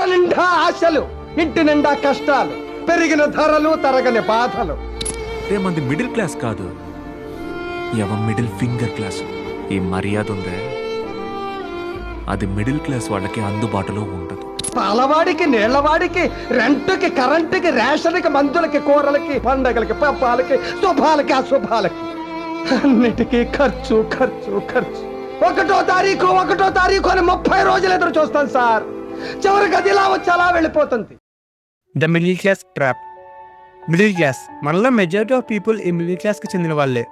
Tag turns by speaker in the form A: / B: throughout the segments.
A: బుర్ర నిండా ఆశలు ఇంటి నిండా కష్టాలు పెరిగిన ధరలు తరగని బాధలు.
B: రే మంది మిడిల్ క్లాస్ కాదు. ఎవ మిడిల్ ఫింగర్ క్లాస్. ఈ మర్యాద ఉందే? అది మిడిల్ క్లాస్ వాళ్ళకి అందుబాటులో ఉండదు.
A: పాలవాడికి నీళ్ళవాడికి రెంట్కి కరెంటుకి రేషన్కి మందులకి కూరలకి పండగలకి పప్పాలకి శుభాలకి అశుభాలకి. అన్నిటికీ ఖర్చు ఖర్చు ఖర్చు. ఒకటో తారీఖు ఒకటో తారీఖు అని ముప్పై రోజులు ఎదురు చూస్తాను సార్. చివరికి అది ఇలా వచ్చి అలా వెళ్ళిపోతుంది.
C: The middle class trap. Middle class. మనలో మెజారిటీ ఆఫ్ పీపుల్ ఈ మిడిల్ క్లాస్కి చెందిన వాళ్ళే.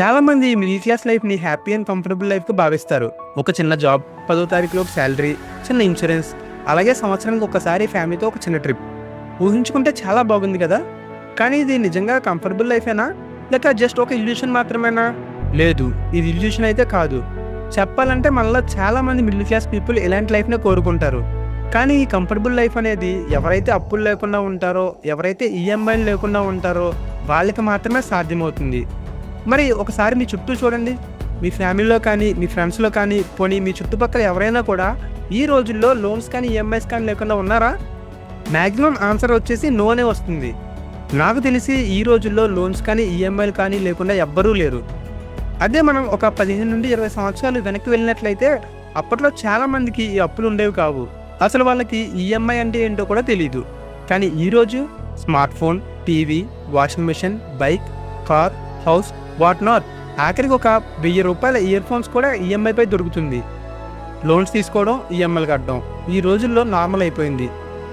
C: చాలా మంది ఈ మిడిల్ క్లాస్ లైఫ్ని హ్యాపీ అండ్ కంఫర్టబుల్ లైఫ్గా భావిస్తారు. ఒక చిన్న జాబ్ పదో తారీఖులో శాలరీ చిన్న ఇన్సూరెన్స్ అలాగే సంవత్సరానికి ఒకసారి ఫ్యామిలీతో ఒక చిన్న ట్రిప్ ఊహించుకుంటే చాలా బాగుంది కదా? కానీ ఇది నిజంగా కంఫర్టబుల్ లైఫేనా లేక జస్ట్ ఒక ఇల్యూషన్ మాత్రమేనా? లేదు ఇది ఇల్యూషన్ అయితే కాదు. చెప్పాలంటే మనలో చాలా మంది మిడిల్ క్లాస్ పీపుల్ ఇలాంటి లైఫ్నే కోరుకుంటారు. కానీ ఈ కంఫర్టబుల్ లైఫ్ అనేది ఎవరైతే అప్పులు లేకుండా ఉంటారో ఎవరైతే ఈఎంఐలు లేకుండా ఉంటారో వాళ్ళకి మాత్రమే సాధ్యమవుతుంది. మరి ఒకసారి మీ చుట్టూ చూడండి. మీ ఫ్యామిలీలో కానీ మీ ఫ్రెండ్స్లో కానీ పోనీ మీ చుట్టుపక్కల ఎవరైనా కూడా ఈ రోజుల్లో లోన్స్ కానీ ఈఎంఐస్ కానీ లేకుండా ఉన్నారా? మ్యాక్సిమం ఆన్సర్ వచ్చేసి నోనే వస్తుంది. నాకు తెలిసి ఈ రోజుల్లో లోన్స్ కానీ ఈఎంఐలు కానీ లేకుండా ఎవ్వరూ లేరు. అదే మనం ఒక పదిహేను నుండి ఇరవై సంవత్సరాలు వెనక్కి వెళ్ళినట్లయితే అప్పట్లో చాలా మందికి ఈ అప్పులు ఉండేవి కావు. అసలు వాళ్ళకి ఈఎంఐ అంటే ఏంటో కూడా తెలియదు కానీ ఈరోజు smartphone TV washing machine bike car house what not ఆఖరికి ఒక వెయ్యి రూపాయల ఇయర్ ఫోన్స్ కూడా ఈఎంఐపై దొరుకుతుంది. లోన్స్ తీసుకోవడం ఈఎంఐలు కట్టడం ఈ రోజుల్లో నార్మల్ అయిపోయింది.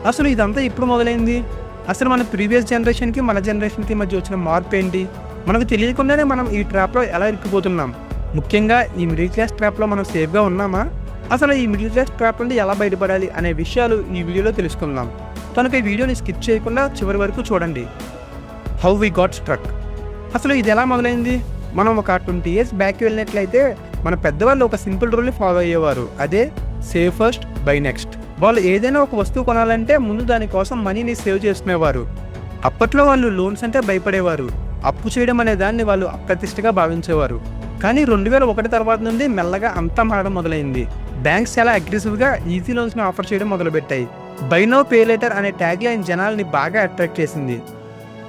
C: అసలు ఇదంతా ఇప్పుడు మొదలైంది? అసలు మన ప్రీవియస్ జనరేషన్కి మన జనరేషన్కి మధ్య వచ్చిన మార్పు ఏంటి? మనకు తెలియకుండానే మనం ఈ ట్రాప్లో ఎలా ఇరుక్కుపోతున్నాం? ముఖ్యంగా ఈ మిడిల్ క్లాస్ ట్రాప్లో మనం సేఫ్గా ఉన్నామా? అసలు ఈ మిడిల్ క్లాస్ ట్రాప్ నుండి ఎలా బయటపడాలి అనే విషయాలు ఈ వీడియోలో తెలుసుకుందాం. కనుక ఈ వీడియోని స్కిప్ చేయకుండా చివరి వరకు చూడండి. హౌ వి గాట్ స్ట్రక్ అసలు ఇది ఎలా మొదలైంది? మనం ఒక ట్వంటీ ఇయర్స్ బ్యాక్ వెళ్ళినట్లయితే మన పెద్దవాళ్ళు ఒక సింపుల్ రూల్ని ఫాలో అయ్యేవారు. అదే సేవ్ ఫస్ట్ బై నెక్స్ట్ వాళ్ళు ఏదైనా ఒక వస్తువు కొనాలంటే ముందు దానికోసం మనీని సేవ్ చేసుకునేవారు. అప్పట్లో వాళ్ళు లోన్స్ అంటే భయపడేవారు. అప్పు చేయడం అనే దాన్ని వాళ్ళు అప్రతిష్టగా భావించేవారు. కానీ రెండు వేల ఒకటి తర్వాత నుండి మెల్లగా అంతా మారడం మొదలైంది. బ్యాంక్స్ చాలా అగ్రెసివ్గా ఈజీ లోన్స్ని ఆఫర్ చేయడం మొదలుపెట్టాయి. బైనో పే లెటర్ అనే ట్యాగ్ లైన్ జనాల్ని బాగా అట్రాక్ట్ చేసింది.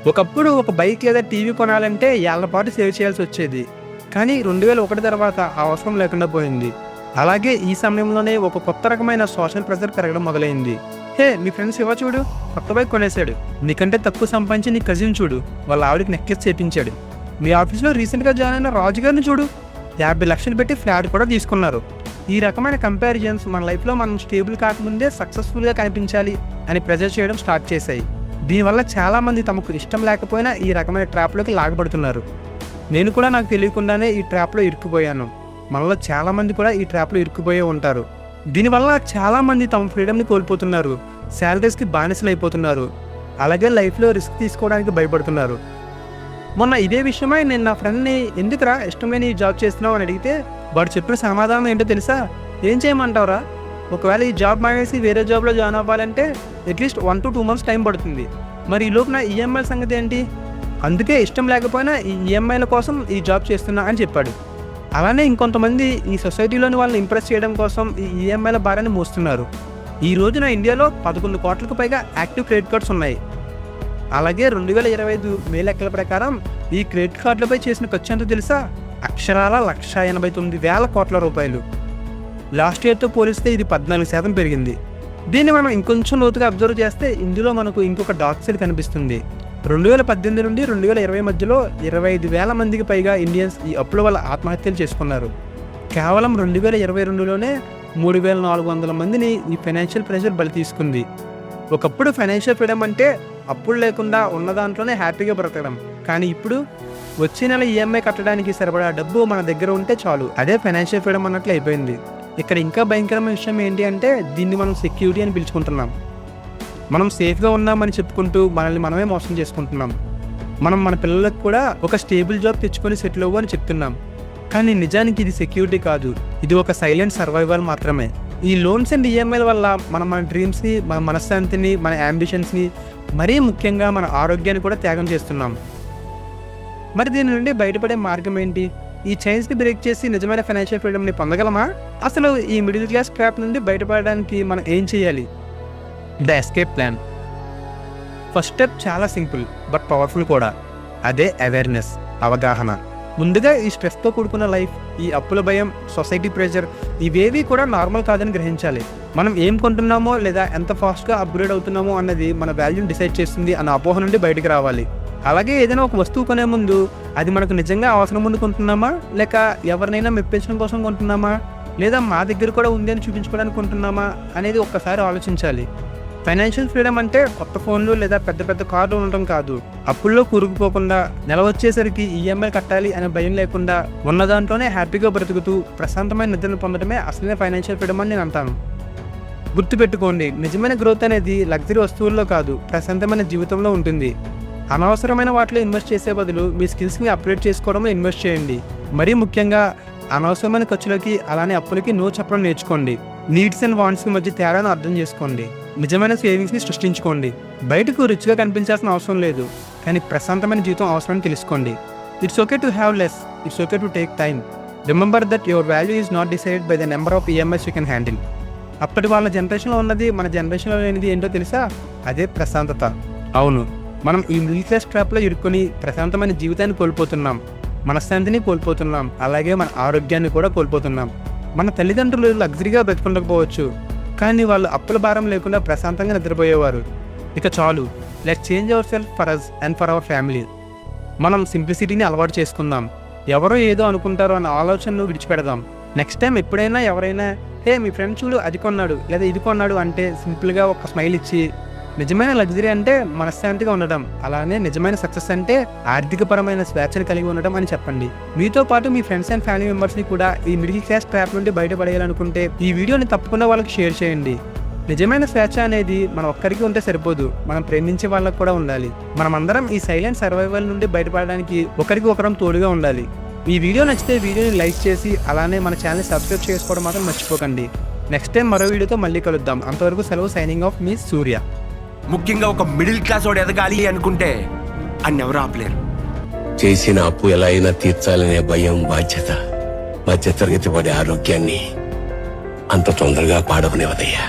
C: ఒకప్పుడు ఒక బైక్ లేదా టీవీ కొనాలంటే ఏళ్ళ పాటు సేవ్ చేయాల్సి వచ్చేది. కానీ రెండు వేల ఒకటి తర్వాత ఆ అవసరం లేకుండా పోయింది. అలాగే ఈ సమయంలోనే ఒక కొత్త రకమైన సోషల్ ప్రెషర్ పెరగడం మొదలైంది. హే మీ ఫ్రెండ్స్ ఇవ్వ చూడు? కొత్త బైక్ కొనేశాడు. నీకంటే తక్కువ సంపాదించి నీ కజిన్ చూడు. వాళ్ళ ఆవిడకి నెక్లెస్ చేపించాడు. మీ ఆఫీస్లో రీసెంట్గా జాయిన్ అయిన రాజు గారిని చూడు. యాభై లక్షలు పెట్టి ఫ్లాట్ కూడా తీసుకున్నారు. ఈ రకమైన కంపారిజన్స్ మన లైఫ్లో మనం స్టేబుల్ కాకముందే సక్సెస్ఫుల్గా కనిపించాలి అని ప్రెజర్ చేయడం స్టార్ట్ చేశాయి. దీనివల్ల చాలామంది తమకు ఇష్టం లేకపోయినా ఈ రకమైన ట్రాప్లోకి లాగబడుతున్నారు. నేను కూడా నాకు తెలియకుండానే ఈ ట్రాప్లో ఇరుక్కుపోయాను. మనలో చాలామంది కూడా ఈ ట్రాప్లో ఇరుక్కుపోయే ఉంటారు. దీనివల్ల చాలామంది తమ ఫ్రీడమ్ని కోల్పోతున్నారు. శాలరీస్కి బానిసలు అయిపోతున్నారు అలాగే లైఫ్లో రిస్క్ తీసుకోవడానికి భయపడుతున్నారు. మొన్న ఇదే విషయమై నేను నా ఫ్రెండ్ని ఎందుకురా ఇష్టమైన ఈ జాబ్ చేస్తున్నావు అని అడిగితే వాడు చెప్పిన సమాధానం ఏంటో తెలుసా? ఏం చేయమంటావురా? ఒకవేళ ఈ జాబ్ మానేసి వేరే జాబ్లో జాయిన్ అవ్వాలంటే at least one to two months time పడుతుంది. మరి ఈ లోపు నా ఈఎంఐ సంగతి ఏంటి? అందుకే ఇష్టం లేకపోయినా ఈ ఈఎంఐల కోసం ఈ జాబ్ చేస్తున్నా అని చెప్పాడు. అలానే ఇంకొంతమంది ఈ సొసైటీలోని వాళ్ళని ఇంప్రెస్ చేయడం కోసం ఈ ఈఎంఐల భారాన్ని మోస్తున్నారు. ఈ రోజున ఇండియాలో పదకొండు కోట్లకు పైగా యాక్టివ్ క్రెడిట్ కార్డ్స్ ఉన్నాయి. అలాగే రెండు వేల ఇరవై ఐదు మే లెక్కల ప్రకారం ఈ క్రెడిట్ కార్డులపై చేసిన ఖర్చు ఎంతో తెలుసా? అక్షరాల లక్ష ఎనభై తొమ్మిది వేల కోట్ల రూపాయలు. లాస్ట్ ఇయర్తో పోలిస్తే ఇది పద్నాలుగు శాతం పెరిగింది. దీన్ని మనం ఇంకొంచెం లోతుగా అబ్జర్వ్ చేస్తే ఇందులో మనకు ఇంకొక డార్క్ సైడ్ కనిపిస్తుంది. రెండు వేల పద్దెనిమిది నుండి రెండు వేల ఇరవై మధ్యలో ఇరవై ఐదు వేల మందికి పైగా ఇండియన్స్ ఈ అప్పుల వల్ల ఆత్మహత్యలు చేసుకున్నారు. కేవలం రెండు వేల ఇరవై రెండులోనే మూడు వేల నాలుగు వందల మందిని ఈ ఫైనాన్షియల్ ప్రెషర్ బలి తీసుకుంది. ఒకప్పుడు ఫైనాన్షియల్ ఫ్రీడమ్ అంటే అప్పులు లేకుండా ఉన్న దాంట్లోనే హ్యాపీగా బ్రతకడం. కానీ ఇప్పుడు వచ్చే నెల ఈఎంఐ కట్టడానికి సరిపడా డబ్బు మన దగ్గర ఉంటే చాలు. అదే ఫైనాన్షియల్ ఫ్రీడమ్ అన్నట్లు అయిపోయింది. ఇక్కడ ఇంకా భయంకరమైన విషయం ఏంటి అంటే దీన్ని మనం సెక్యూరిటీ అని పిలుచుకుంటున్నాం. మనం సేఫ్గా ఉన్నామని చెప్పుకుంటూ మనల్ని మనమే మోసం చేసుకుంటున్నాం. మనం మన పిల్లలకు కూడా ఒక స్టేబుల్ జాబ్ తెచ్చుకొని సెటిల్ అవ్వు అని చెప్తున్నాం. కానీ నిజానికి ఇది సెక్యూరిటీ కాదు. ఇది ఒక సైలెంట్ సర్వైవల్ మాత్రమే. ఈ లోన్స్ అండ్ ఈఎంఐల వల్ల మనం మన డ్రీమ్స్ని మన మనశ్శాంతిని మన అంబిషన్స్ని మరీ ముఖ్యంగా మన ఆరోగ్యాన్ని కూడా త్యాగం చేస్తున్నాం. మరి దీని నుండి బయటపడే మార్గం ఏంటి? ఈ చైన్స్ని బ్రేక్ చేసి నిజమైన ఫైనాన్షియల్ ఫ్రీడమ్ని పొందగలమా? అసలు ఈ మిడిల్ క్లాస్ ట్రాప్ నుండి బయటపడడానికి మనం ఏం చేయాలి? The escape plan first step చాలా సింపుల్ బట్ పవర్ఫుల్ కూడా. అదే అవేర్నెస్ అవగాహన. ముందుగా ఈ స్ట్రెస్తో కూడుకున్న లైఫ్ ఈ అప్పుల భయం సొసైటీ ప్రెషర్ ఇవేవి కూడా నార్మల్ కాదని గ్రహించాలి. మనం ఏం కొంటున్నామో లేదా ఎంత ఫాస్ట్గా అప్గ్రేడ్ అవుతున్నామో అన్నది మన వాల్యూని డిసైడ్ చేస్తుంది అన్న అపోహ నుండి బయటకు రావాలి. అలాగే ఏదైనా ఒక వస్తువు కొనే ముందు అది మనకు నిజంగా అవసరం ముందు కొంటున్నామా? లేక ఎవరినైనా మెప్పించడం కోసం కొంటున్నామా? లేదా మా దగ్గర కూడా ఉంది అని చూపించుకోవడానికి కొంటున్నామా? అనేది ఒక్కసారి ఆలోచించాలి. ఫైనాన్షియల్ ఫ్రీడమ్ అంటే కొత్త ఫోన్లు లేదా పెద్ద పెద్ద కార్లు ఉండటం కాదు. అప్పుల్లో కూరుకుపోకుండా నెల వచ్చేసరికి ఈఎంఐ కట్టాలి అనే భయం లేకుండా ఉన్న దాంట్లోనే హ్యాపీగా బ్రతుకుతూ ప్రశాంతమైన నిద్రను పొందడమే అసలైన ఫైనాన్షియల్ ఫ్రీడమ్ అని నేను అంటాను. గుర్తుపెట్టుకోండి నిజమైన గ్రోత్ అనేది లగ్జరీ వస్తువుల్లో కాదు ప్రశాంతమైన జీవితంలో ఉంటుంది. అనవసరమైన వాటిలో ఇన్వెస్ట్ చేసే బదులు మీ స్కిల్స్ని అప్గ్రేడ్ చేసుకోవడంలో ఇన్వెస్ట్ చేయండి. మరీ ముఖ్యంగా అనవసరమైన ఖర్చులకి అలానే అప్పులకి నో చెప్పడం నేర్చుకోండి. నీడ్స్ అండ్ వాంట్స్కి మధ్య తేడాను అర్థం చేసుకోండి. నిజమైన సేవింగ్స్ని సృష్టించుకోండి. బయటకు రిచ్గా కనిపించాల్సిన అవసరం లేదు కానీ ప్రశాంతమైన జీవితం అవసరమని తెలుసుకోండి. It's okay to have less it's okay to take time remember that your value is not decide by the number of EMIs you can handle అప్పటి వాళ్ళ జనరేషన్లో ఉన్నది మన జనరేషన్లో లేనిది ఏంటో తెలుసా? అదే ప్రశాంతత. అవును మనం ఈ మిడిల్ క్లాస్ ట్రాప్లో ఇరుక్కొని ప్రశాంతమైన జీవితాన్ని కోల్పోతున్నాం. మనశ్శాంతిని కోల్పోతున్నాం. అలాగే మన ఆరోగ్యాన్ని కూడా కోల్పోతున్నాం. మన తల్లిదండ్రులు లగ్జరీగా బ్రతుకుండకపోవచ్చు కానీ వాళ్ళు అప్పుల భారం లేకుండా ప్రశాంతంగా నిద్రపోయేవారు. ఇక చాలు. Let change our self for us and for our family మనం సింప్లిసిటీని అలవాటు చేసుకుందాం. ఎవరో ఏదో అనుకుంటారో అన్న ఆలోచనను విడిచిపెడదాం. నెక్స్ట్ టైం ఎప్పుడైనా ఎవరైనా హే మీ ఫ్రెండ్ చూడు అది కొన్నాడు లేదా ఇది కొన్నాడు అంటే సింపుల్గా ఒక స్మైల్ ఇచ్చి నిజమైన లగ్జరీ అంటే మనశ్శాంతిగా ఉండటం అలానే నిజమైన సక్సెస్ అంటే ఆర్థికపరమైన స్వేచ్ఛను కలిగి ఉండటం అని చెప్పండి. మీతో పాటు మీ ఫ్రెండ్స్ అండ్ ఫ్యామిలీ మెంబర్స్ని కూడా ఈ మిడిల్ క్లాస్ ట్రాప్ నుండి బయటపడేయాలనుకుంటే ఈ వీడియోని తప్పకుండా వాళ్ళకి షేర్ చేయండి. నిజమైన స్వేచ్ఛ అనేది మనం ఒక్కరికి ఉంటే సరిపోదు. మనం ప్రేమించే వాళ్ళకు కూడా ఉండాలి. మనమందరం ఈ సైలెంట్ సర్వైవల్ నుండి బయటపడడానికి ఒకరికి ఒకరం తోడుగా ఉండాలి. ఈ వీడియో నచ్చితే వీడియోని లైక్ చేసి అలానే మన ఛానల్ సబ్స్క్రైబ్ చేసుకోవడం మాత్రం మర్చిపోకండి. నెక్స్ట్ టైం మరో వీడియోతో మళ్ళీ కలుద్దాం. అంతవరకు సెలవు సైనింగ్ ఆఫ్ మీ సూర్య.
D: ముఖ్యంగా ఒక మిడిల్ క్లాస్ వాడు ఎదగాలి అనుకుంటే అన్నెవరు ఆపలేరు.
E: చేసిన అప్పు ఎలా అయినా తీర్చాలనే భయం బాధ్యత మధ్యతరగతి వాడి ఆరోగ్యాన్ని అంత తొందరగా పాడవనివదయ్యా